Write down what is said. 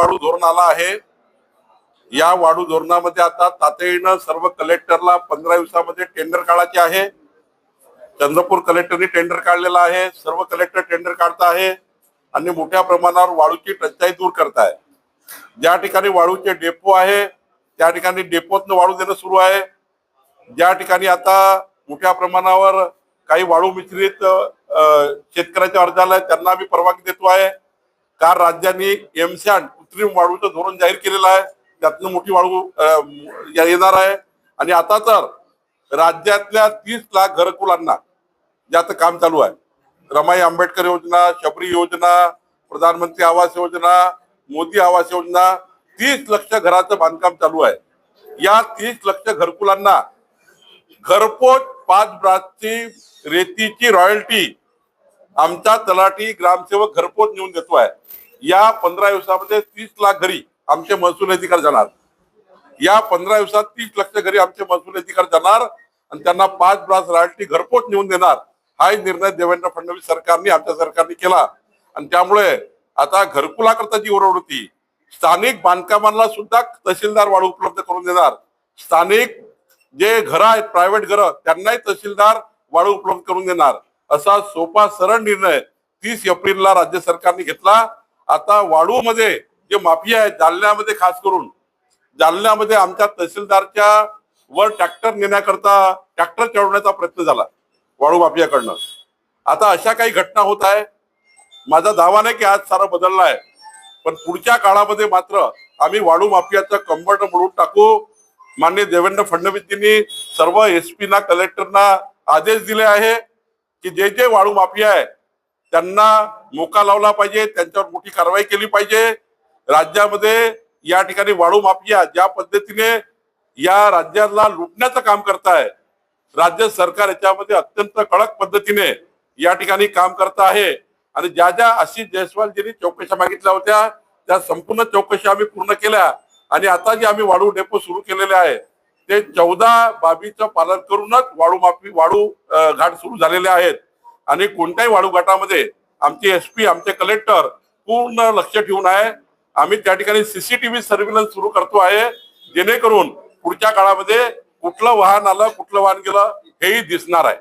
वाढू धोरण आला आहे. या वाढू धोरणामध्ये आता तातडीनं सर्व कलेक्टरला पंधरा दिवसामध्ये टेंडर काढायचे आहे. चंद्रपूर कलेक्टरने टेंडर काढलेला आहे. सर्व कलेक्टर टेंडर काढत आहे. आणि मोठ्या प्रमाणावर वाळूची टंचाई दूर करताय ज्या ठिकाणी वाळूचे डेपो आहे त्या ठिकाणी डेपोतनं वाळू देणं सुरू आहे. ज्या ठिकाणी आता मोठ्या प्रमाणावर काही वाळू मिश्रित शेतकऱ्याच्या अर्जाला त्यांना आम्ही परवानगी देतो आहे. कार राज्यांनी एमसॅट कृत्रिम वाळूचं धोरण जाहीर केलेलं आहे. त्यातनं मोठी वाळू येणार आहे. आणि आता तर राज्यातल्या तीस लाख घरकुलांना ज्याचं काम चालू आहे. रमाई आंबेडकर योजना शबरी योजना प्रधानमंत्री आवास योजना मोदी आवास योजना तीस लक्ष घराचं बांधकाम चालू आहे. या तीस लक्ष घरकुलांना घरपोच पाच ब्रासची रेतीची रॉयल्टी आमचा तलाठी ग्रामसेवक घरपोच नेऊन देतो आहे या पंधरा दिवसामध्ये तीस लाख घरी आमचे महसूल अधिकार जाणार. या पंधरा दिवसात तीस लक्ष घरी आमचे महसूल अधिकार जाणार आणि त्यांना पाच ब्रास रॉयल्टी घरपोच नेऊन देणार. हा निर्णय देवेंद्र फडणवीस सरकारने आमच्या सरकारने केला. आणि त्यामुळे आता घरकुलाकरता जी ओरड होती स्थानिक बांधकामांना सुद्धा तहसीलदार वाढ उपलब्ध करून देणार. स्थानिक जे घरं आहेत प्रायव्हेट घरं त्यांनाही तहसीलदार वाढ उपलब्ध करून देणार. असा सोपा सरळ निर्णय तीस एप्रिलला राज्य सरकारने घेतला. आता वाळूमध्ये जे माफिया आहेत जालन्यामध्ये खास करून जालन्यामध्ये आमच्या तहसीलदारच्या वर ट्रॅक्टर नेण्याकरता ट्रॅक्टर चढवण्याचा प्रयत्न झाला वाळू माफियाकडनं. आता अशा काही घटना होत आहे. माझा दावा नाही की आज सारा बदलला आहे पण पुढच्या काळामध्ये मात्र आम्ही वाळू माफियाचं कंबट मोडून टाकू. मान्य देवेंद्र फडणवीसजींनी सर्व एस ना कलेक्टरना आदेश दिले आहे की जे जे वाळू माफिया आहे त्यांना मोका लावला पाहिजे त्यांच्यावर मोठी कारवाई केली पाहिजे. राज्यामध्ये या ठिकाणी वाळू माफिया ज्या पद्धतीने या राज्याला लुटण्याचं काम करताय राज्य सरकार याच्यामध्ये अत्यंत कडक पद्धतीने या ठिकाणी काम करत आहे. आणि ज्या ज्या आशिष जयस्वालजींनी ज्यांनी चौकशा मागितल्या होत्या त्या संपूर्ण चौकशा आम्ही पूर्ण केल्या. आणि आता जे आम्ही वाळू डेपो सुरू केलेले आहे ते चौदा बाबीचं पालन करूनच वाळू माफी वाळू घाट सुरू झालेले आहेत. आणि कोणत्याही वाळू घाटामध्ये आमचे एसपी आमचे कलेक्टर पूर्ण लक्ष ठेवून आहे. आम्ही त्या ठिकाणी सीसीटीव्ही सर्व्हिलन्स सुरू करतो आहे. जेणेकरून पुढच्या काळामध्ये कुठलं वाहन आलं कुठलं वाहन गेलं हेही दिसणार आहे.